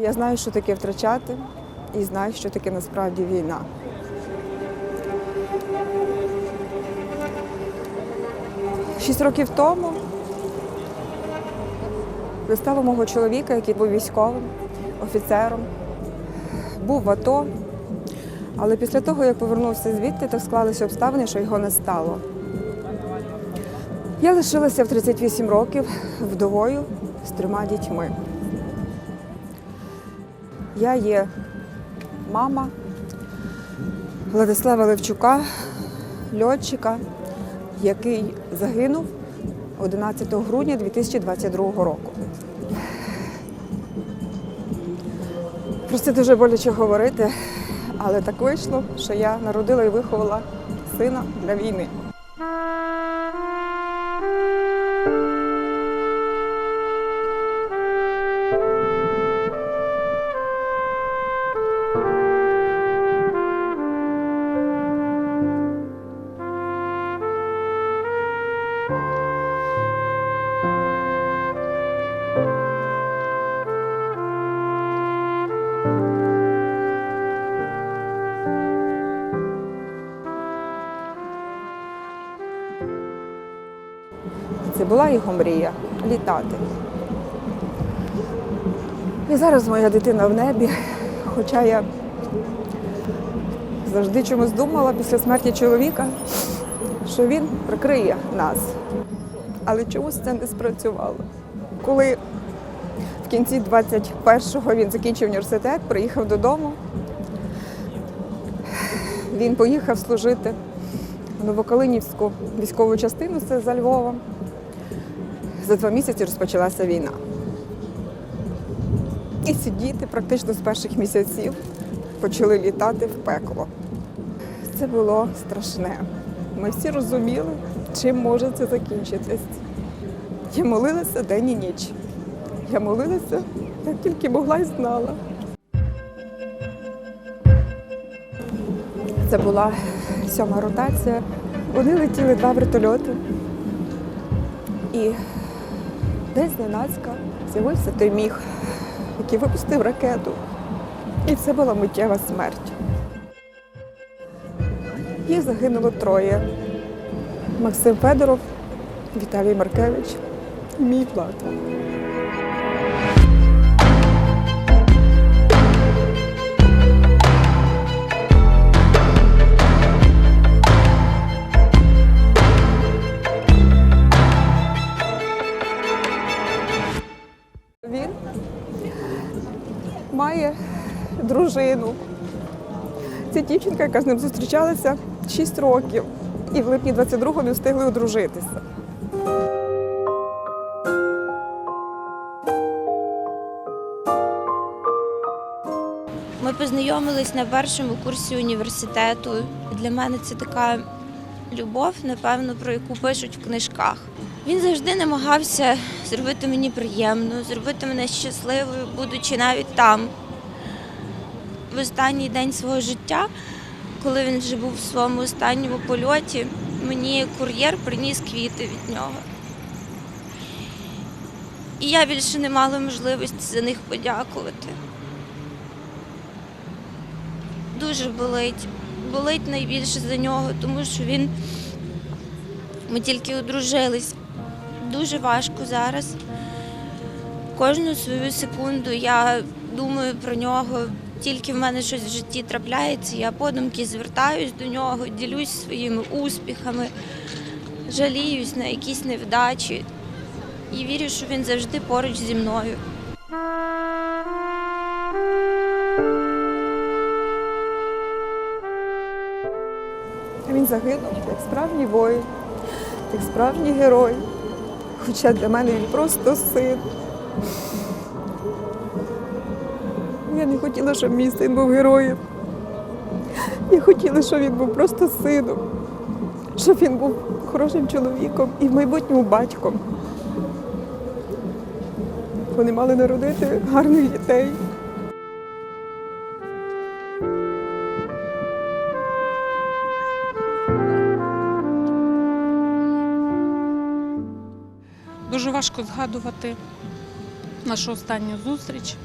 Я знаю, що таке втрачати, і знаю, що таке насправді війна. Шість років тому виставу мого чоловіка, який був військовим, офіцером, був в АТО. Але після того, як повернувся звідти, так склалися обставини, що його не стало. Я лишилася в 38 років вдовою з трьома дітьми. Я є мама Владислава Левчука, льотчика, який загинув 11 грудня 2022 року. Про це дуже боляче говорити, але так вийшло, що я народила і виховала сина для війни. Була його мрія літати. І зараз моя дитина в небі, хоча я завжди чомусь думала після смерті чоловіка, що він прикриє нас. Але чомусь це не спрацювало. Коли в кінці 21-го він закінчив університет, приїхав додому, він поїхав служити в Новокалинівську військову частину, це за Львовом. За два місяці розпочалася війна. І ці діти практично з перших місяців почали літати в пекло. Це було страшне. Ми всі розуміли, чим може це закінчитись. Я молилася день і ніч. Я молилася, як тільки могла і знала. Це була сьома ротація. Вони летіли два вертольоти. І десь зненацька з'явився той міг, який випустив ракету. І це була миттєва смерть. Їх загинуло троє. Максим Федоров, Віталій Маркевич мій Влад. Дружину. Це дівчинка, яка з ним зустрічалася 6 років. І в липні 22-го не встигли одружитися. Ми познайомились на першому курсі університету. Для мене це така любов, напевно, про яку пишуть в книжках. Він завжди намагався зробити мені приємно, зробити мене щасливою, будучи навіть там. В останній день свого життя, коли він вже був в своєму останньому польоті, мені кур'єр приніс квіти від нього. І я більше не мала можливості за них подякувати. дуже болить. Болить найбільше за нього, тому що він ми тільки одружились. Дуже важко зараз. Кожну свою секунду я думаю про нього. Тільки в мене щось в житті трапляється, я подумки звертаюсь до нього, ділюсь своїми успіхами, жаліюсь на якісь невдачі і вірю, що він завжди поруч зі мною. Він загинув як справжній воїн, як справжній герой. Хоча для мене він просто син. Я не хотіла, щоб мій син був героєм. Я хотіла, щоб він був просто сином, щоб він був хорошим чоловіком і в майбутньому батьком. Вони мали народити гарних дітей. Дуже важко згадувати нашу останню зустріч.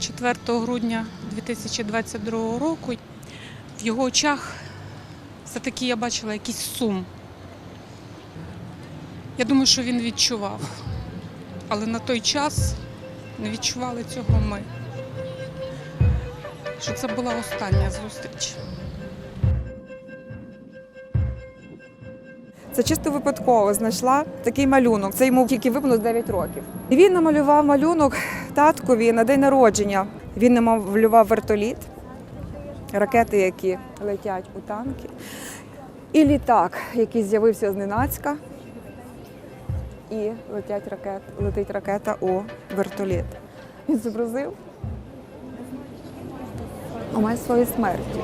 4 грудня 2022 року. В його очах все-таки я бачила якийсь сум. Я думаю, що він відчував. Але на той час не відчували цього ми. Що це була остання зустріч. Це чисто випадково знайшла такий малюнок. Це йому тільки виповнилось 9 років. І він намалював малюнок таткові на день народження. Він намалював вертоліт, ракети, які летять у танки, і літак, який з'явився зненацька. І летять ракет, летить ракета у вертоліт. Він зобразив момент своєї смерті.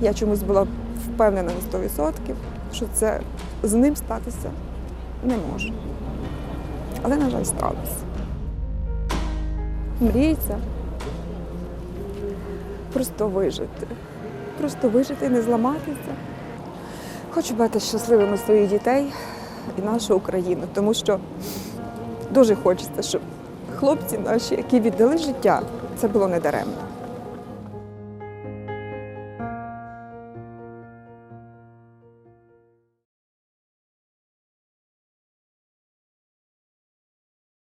Я чомусь була впевнена на 100%, що це з ним статися не може. Але, на жаль, сталося. Мріється просто вижити. Просто вижити, не зламатися. Хочу бачити щасливими своїх дітей і нашу Україну, тому що дуже хочеться, щоб хлопці наші, які віддали життя, це було недаремно.